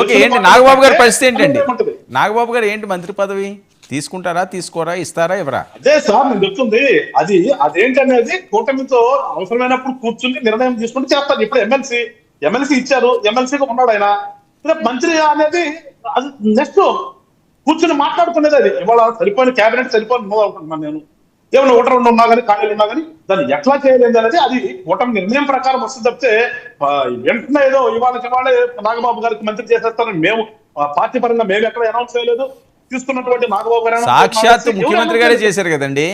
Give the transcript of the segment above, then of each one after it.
Okay. ఏంటి నాగబాబు గారి పరిస్థితి ఏంటండి. నాగబాబు గారు ఏంటి మంత్రి పదవి? తీసుకుంటారా తీసుకోరా ఇస్తారా ఎవరా అదే సార్ నేను చెప్తుంది అది అదేంటనేది కూటమితో అవసరమైనప్పుడు కూర్చుని నిర్ణయం తీసుకుంటే చేస్తారు. ఇప్పుడు ఎమ్మెల్సీ ఎమ్మెల్సీ ఇచ్చారు ఎమ్మెల్సీగా ఉన్నాడు ఆయన. మంత్రి అనేది అది నెక్స్ట్ కూర్చుని మాట్లాడుకునేది అది. ఇవాళ సరిపోయిన క్యాబినెట్ సరిపోయిన అనుకుంటున్నాను నేను. ఏమైనా ఒకటి రెండు ఉన్నా కానీ ఖాళీలు ఉన్నా కానీ దాన్ని ఎట్లా చేయలేదు అనేది అది కూటమి నిర్ణయం ప్రకారం వస్తుంది తప్పితే వెంటనే ఏదో ఇవాళకి ఇవాళే నాగబాబు గారికి మంత్రి చేసేస్తారని మేము పార్టీ పరంగా మేము ఎక్కడ అనౌన్స్ చేయలేదు. తీసుకున్నటువంటి నాగబాబు గారు సాక్షాత్ ముఖ్యమంత్రి గారే చేశారు కదండి?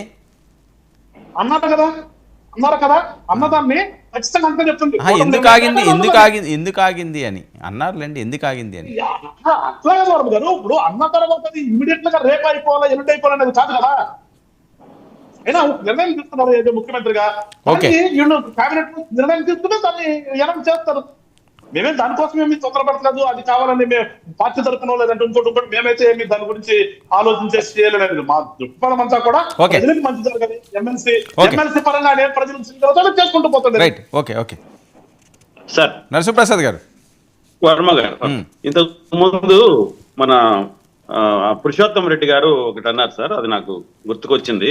అన్నారు కదా? అన్నారు కదా? అన్నదాన్ని ఖచ్చితంగా అంతే చెప్తుంది. ఎందుకు ఆగింది? ఎందుకు ఆగింది? ఎందుకు ఆగింది అని. అన్నారులేండి ఎందుకు ఆగింది అని. అట్లా గారు. ఇప్పుడు అన్న తర్వాత ఇమీడియట్గా రేపు అయిపోవాలా అయిపోవాలనేది కాదు కదా. అయినా నిర్ణయం తీసుకున్నారు ఏదో ముఖ్యమంత్రిగా. కేబినెట్ నిర్ణయం తీసుకుని దాన్ని అనౌన్స్ చేస్తారు. మేమేం దానికోసం ఏమి తొందరపడలేదు అది కావాలని మేము పార్టీ తరపున లేదంటే ఇంకోటి ఇంకోటి మేమైతే ఏమి దాని గురించి ఆలోచించేసి చేయలేదు మా దృక్పథం అంతా కూడా. ప్రజలకు మంచి జరగాలి. ఎమ్మెల్సీ. ఎమ్మెల్సీ పరంగా నేను ప్రజలకు చేసుకుంటూ పోతుంది. Right okay okay. Sir. Narasimhaprasad garu. Varma garu. మ్మ్. ఇంతకు ముందు మన ఆ, పురుషోత్తం రెడ్డి గారు ఒకటి అన్నారు సార్ అది నాకు గుర్తుకొచ్చింది.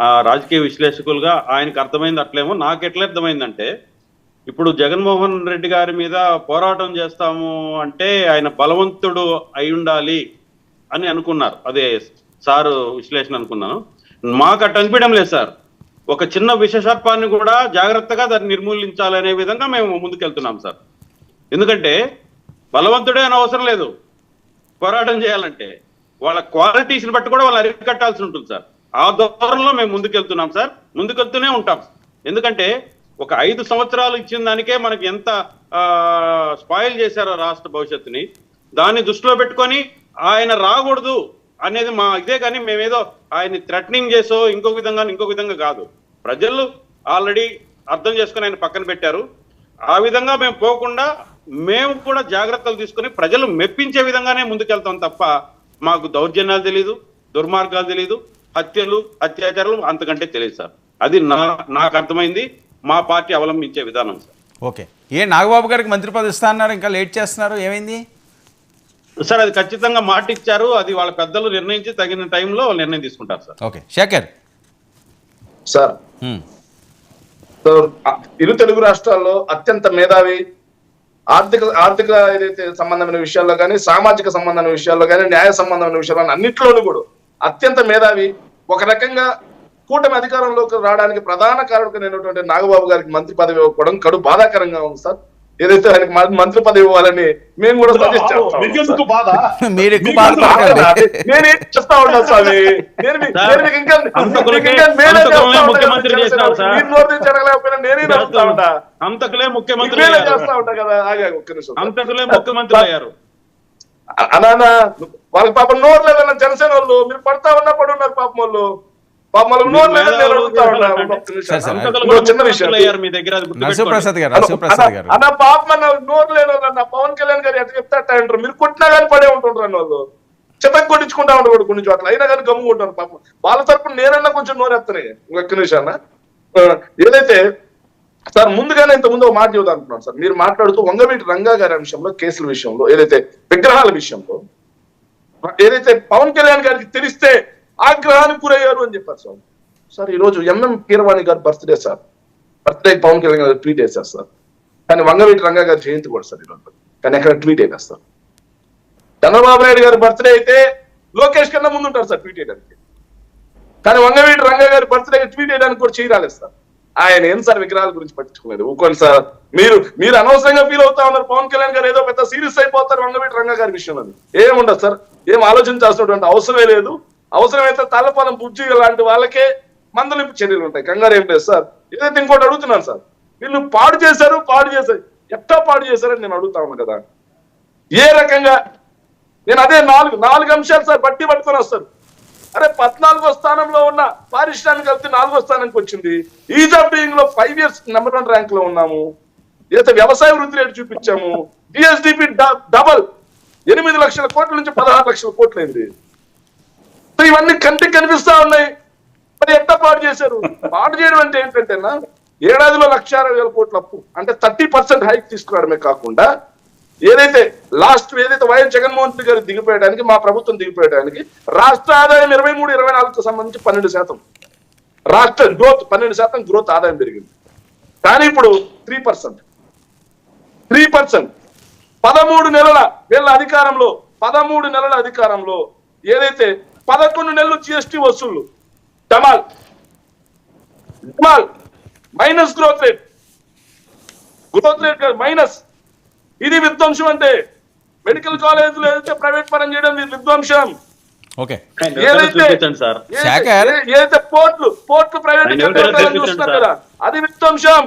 రాజకీయ విశ్లేషకులుగా ఆయనకు అర్థమైంది అట్లేమో. నాకు ఎట్లా అర్థమైందంటే ఇప్పుడు జగన్మోహన్ రెడ్డి గారి మీద పోరాటం చేస్తాము అంటే ఆయన బలవంతుడు అయి ఉండాలి అని అనుకున్నారు. అదే సారు విశ్లేషణ అనుకున్నాను. మాకు అట్ట అనిపించడం లేదు సార్. ఒక చిన్న విశేషత్వాన్ని కూడా జాగ్రత్తగా దాన్ని నిర్మూలించాలనే విధంగా మేము ముందుకెళ్తున్నాం సార్. ఎందుకంటే బలవంతుడే అని అవసరం లేదు. పోరాటం చేయాలంటే వాళ్ళ క్వాలిటీస్ని బట్టి కూడా వాళ్ళు అరికట్టాల్సి ఉంటుంది సార్. ఆ ధోరణిలో మేము ముందుకెళ్తున్నాం సార్. ముందుకెళ్తూనే ఉంటాం. ఎందుకంటే ఒక ఐదు సంవత్సరాలు ఇచ్చిన దానికే మనకి ఎంత స్పాయిల్ చేశారో రాష్ట్ర భవిష్యత్తుని. దాన్ని దృష్టిలో పెట్టుకొని ఆయన రాకూడదు అనేది మా ఇదే కానీ మేమేదో ఆయన్ని థ్రెటనింగ్ చేసో ఇంకొక విధంగా ఇంకొక విధంగా కాదు. ప్రజలు ఆల్రెడీ అర్థం చేసుకుని ఆయన పక్కన పెట్టారు. ఆ విధంగా మేము పోకుండా మేము కూడా జాగ్రత్తలు తీసుకొని ప్రజలు మెప్పించే విధంగానే ముందుకెళ్తాం తప్ప మాకు దౌర్జన్యాలు తెలియదు దుర్మార్గాలు తెలియదు హత్యలు అత్యాచారాలు అంతకంటే తెలియదు సార్. అది నా నాకు అర్థమైంది. మా పార్టీ అవలంబించే విధానం సార్. ఓకే. ఏ నాగబాబు గారికి మంత్రి పదవి ఇస్తా అన్నారు ఇంకా లేట్ చేస్తున్నారు ఏమైంది? సార్ అది ఖచ్చితంగా మాట ఇచ్చారు. అది వాళ్ళ పెద్దలు నిర్ణయించి తగిన టైంలో నిర్ణయం తీసుకుంటారు సార్. ఓకే. శేఖర్. సార్. ఇరు తెలుగు రాష్ట్రాల్లో అత్యంత మేధావి ఆర్థిక ఆర్థిక ఏదైతే సంబంధమైన విషయాల్లో కానీ సామాజిక సంబంధమైన విషయాల్లో కానీ న్యాయ సంబంధమైన విషయాల్లో అన్నింటిలోనూ కూడా అత్యంత మేధావి ఒక రకంగా కూటమి అధికారంలోకి రావడానికి ప్రధాన కారణమైనటువంటి నాగబాబు గారికి మంత్రి పదవి ఇవ్వకపోవడం కడు బాధాకరంగా ఉంది సార్. ఏదైతే ఆయనకి మంత్రి పదవి ఇవ్వాలని మేము కూడా సజెస్ట్ చేస్తాం. బాధ? మీరు. నేనేం చెప్తా ఉన్నా స్వామి. నేను మీకు ఇంకా చేస్తా ఉంటా అడగలేకపోయినా నేనే అంతకులే ముఖ్యమంత్రి. చేస్తా ఉంటా కదా. ఆగా ఒక్క నిమిషం. అంతకులే ముఖ్యమంత్రి అయ్యారు. అనా వాళ్ళకి పాపం నోరు లేదన్న జనసేన వాళ్ళు మీరు పడతా ఉన్నా పడున్నారు పాపం వాళ్ళు. నోరు. నరసింహప్రసాద్ గారు అన్న- నరసింహప్రసాద్ గారు. అన్న పాపం అన్న నోరు లేని పవన్ కళ్యాణ్ గారు ఎట్లా చెప్తాట అంటారు. మీరు కొట్టినా కానీ పడే అన్న వాళ్ళు. చెతకు కొట్టించుకుంటా ఉండకూడదు కొన్ని చోట్ల. అయినా కానీ గమ్ము ఉంటారు పాపం. వాళ్ళ తరపున నేనన్నా కొంచెం నోరెత్తనే. ఒక్క నిమిషాన్న ఆ, ఏదైతే సార్ ముందుగానే ఇంత ముందు ఒక మాట చెబుతా అంటున్నాను సార్. మీరు మాట్లాడుతూ వంగవీటి రంగా గారి అంశంలో కేసుల విషయంలో ఏదైతే విగ్రహాల విషయంలో ఏదైతే పవన్ కళ్యాణ్ గారికి తెలిస్తే ఆగ్రహానికి గురయ్యారు అని చెప్పారు సార్ సార్ ఈరోజు MM Keeravani Keeravani birthday sir. Birthday Pawan Kalyan garu tweet వేశారు సార్. కానీ వంగవీటి రంగా గారి జయంతి కూడా సార్ ఈరోజు. కానీ ఎక్కడ ట్వీట్ అయినారు సార్. చంద్రబాబు నాయుడు గారి బర్త్డే అయితే లోకేష్ కన్నా ముందు ఉంటారు సార్ ట్వీట్ చేయడానికి. కానీ వంగవీటి రంగా గారి బర్త్డే ట్వీట్ చేయడానికి కూడా చేయరాలేదు సార్. ఆయన ఏం సార్ విగ్రహాల గురించి పట్టించుకోలేదు? ఊకోండి సార్ మీరు మీరు అనవసరంగా ఫీల్ అవుతా ఉన్నారు. పవన్ కళ్యాణ్ గారు ఏదో పెద్ద సీరియస్ అయిపోతారు వంగవీటి రంగా గారి విషయం అది ఏముండదు సార్ ఏం ఆలోచించాల్సినటువంటి అవసరమే లేదు. అవసరమైతే తలపాలం బుజ్జి లాంటి వాళ్ళకే మందలింపు చర్యలు ఉంటాయి. కంగారు ఏం లేదు సార్. ఏదైతే ఇంకోటి అడుగుతున్నాను సార్ వీళ్ళు పాడు చేశారు పాడు చేశారు. ఎట్టా పాడు చేశారని నేను అడుగుతా ఉన్నాను కదా. ఏ రకంగా? నేను అదే నాలుగు నాలుగు అంశాలు సార్ బట్టి పట్టుకొని వస్తారు అరే పద్నాలుగో స్థానంలో ఉన్న పారిశ్రామిక అభివృద్ధి నాలుగో స్థానానికి వచ్చింది. ఈజ్ ఆఫ్ డూయింగ్లో ఫైవ్ ఇయర్స్ నెంబర్ వన్ ర్యాంక్లో ఉన్నాము. ఏదైతే వ్యవసాయ వృద్ధి రేటు చూపించాము. జిఎస్డిపి డబల్ ఎనిమిది లక్షల కోట్ల నుంచి పదహారు లక్షల కోట్లు అయింది. సో ఇవన్నీ కంటికి కనిపిస్తా ఉన్నాయి. మరి ఎంత పాటు చేశారు? పాటు చేయడం అంటే ఏంటంటేనా ఏడాదిలో లక్ష అరవై వేల కోట్ల అప్పు. అంటే థర్టీ పర్సెంట్ హైక్ తీసుకురావడమే కాకుండా ఏదైతే లాస్ట్ ఏదైతే వైఎస్ జగన్మోహన్ రెడ్డి గారు దిగిపోయడానికి మా ప్రభుత్వం దిగిపోయడానికి రాష్ట్ర ఆదాయం ఇరవై మూడు ఇరవై నాలుగుకు సంబంధించి పన్నెండు శాతం. రాష్ట్ర గ్రోత్ పన్నెండు శాతం గ్రోత్ ఆదాయం పెరిగింది. కానీ ఇప్పుడు త్రీ పర్సెంట్ త్రీ పర్సెంట్ పదమూడు నెలల వీళ్ళ అధికారంలో పదమూడు నెలల అధికారంలో ఏదైతే పదకొండు నెలలు జిఎస్టి వసూళ్ళు డమాల్ డమాల్ minus growth rate growth rate minus ఇది విధ్వంసం అంటే మెడికల్ కాలేజీలు ఏదైతే ప్రైవేట్ పరం చేయడం ఇది విధ్వంసం. ఏదైతే పోర్ట్లు పోర్ట్లు ప్రైవేట్. కదా అది విధ్వంసం.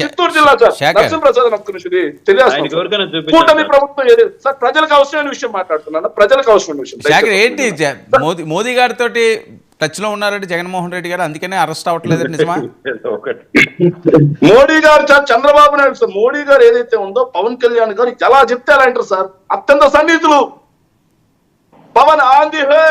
చిత్తూరు జిల్లా సార్. నరసింహప్రసాద్ ఒక్క నిమిషం కూటమి. ప్రభుత్వం సార్ ప్రజలకు అవసరమైన విషయం మాట్లాడుతున్నాను. ప్రజలకు అవసరమైన విషయం. ఏంటి మోదీ గారితో టచ్లో ఉన్నారంటే జగన్మోహన్ రెడ్డి గారు అందుకనే అరెస్ట్ అవ్వట్లేదు నిజమా? మోడీ గారు సార్ చంద్రబాబు నాయుడు సార్ మోడీ గారు ఏదైతే ఉందో పవన్ కళ్యాణ్ గారు ఎలా చెప్తే అలా అంటారు సార్. అత్యంత సన్నిహితులు. పవన్ వే